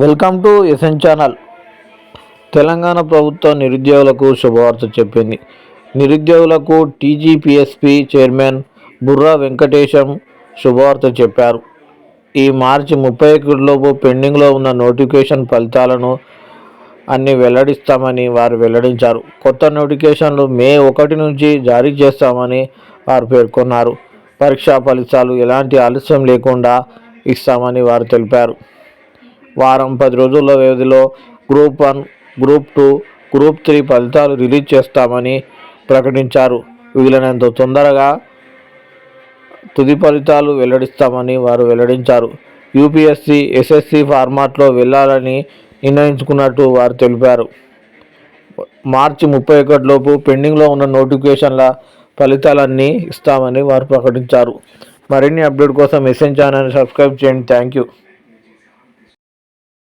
Welcome to SN channel. Telangana ప్రభుత్వం నిరుద్యోగులకు శుభవార్త చెప్పింది. నిరుద్యోగులకు టీజీపీఎస్పీ చైర్మన్ బుర్రా వెంకటేశం శుభవార్త చెప్పారు. ఈ మార్చి ముప్పై ఒకటిలోపు పెండింగ్లో ఉన్న నోటిఫికేషన్ ఫలితాలను అన్ని వెల్లడిస్తామని వారు వెల్లడించారు. కొత్త నోటిఫికేషన్లు మే ఒకటి నుంచి జారీ చేస్తామని వారు పేర్కొన్నారు. పరీక్షా ఫలితాలు ఎలాంటి ఆలస్యం లేకుండా ఇస్తామని వారు తెలిపారు. వారం పది రోజుల వ్యవధిలో group one group two group three ఫలితాలు రిలీజ్ చేస్తామని ప్రకటించారు. వీలైనంత తొందరగా తుది ఫలితాలు వెల్లడిస్తామని వారు వెల్లడించారు. యూపీఎస్సీ ఎస్ఎస్సి ఫార్మాట్లో వెళ్ళాలని నిర్ణయించుకున్నట్టు వారు తెలిపారు. మార్చి ముప్పై ఒకటిలోపు పెండింగ్లో ఉన్న నోటిఫికేషన్ల ఫలితాలన్నీ ఇస్తామని వారు ప్రకటించారు. మరిన్ని అప్డేట్ కోసం ఎస్ఎన్ ఛానల్ సబ్స్క్రైబ్ చేయండి. Thank you.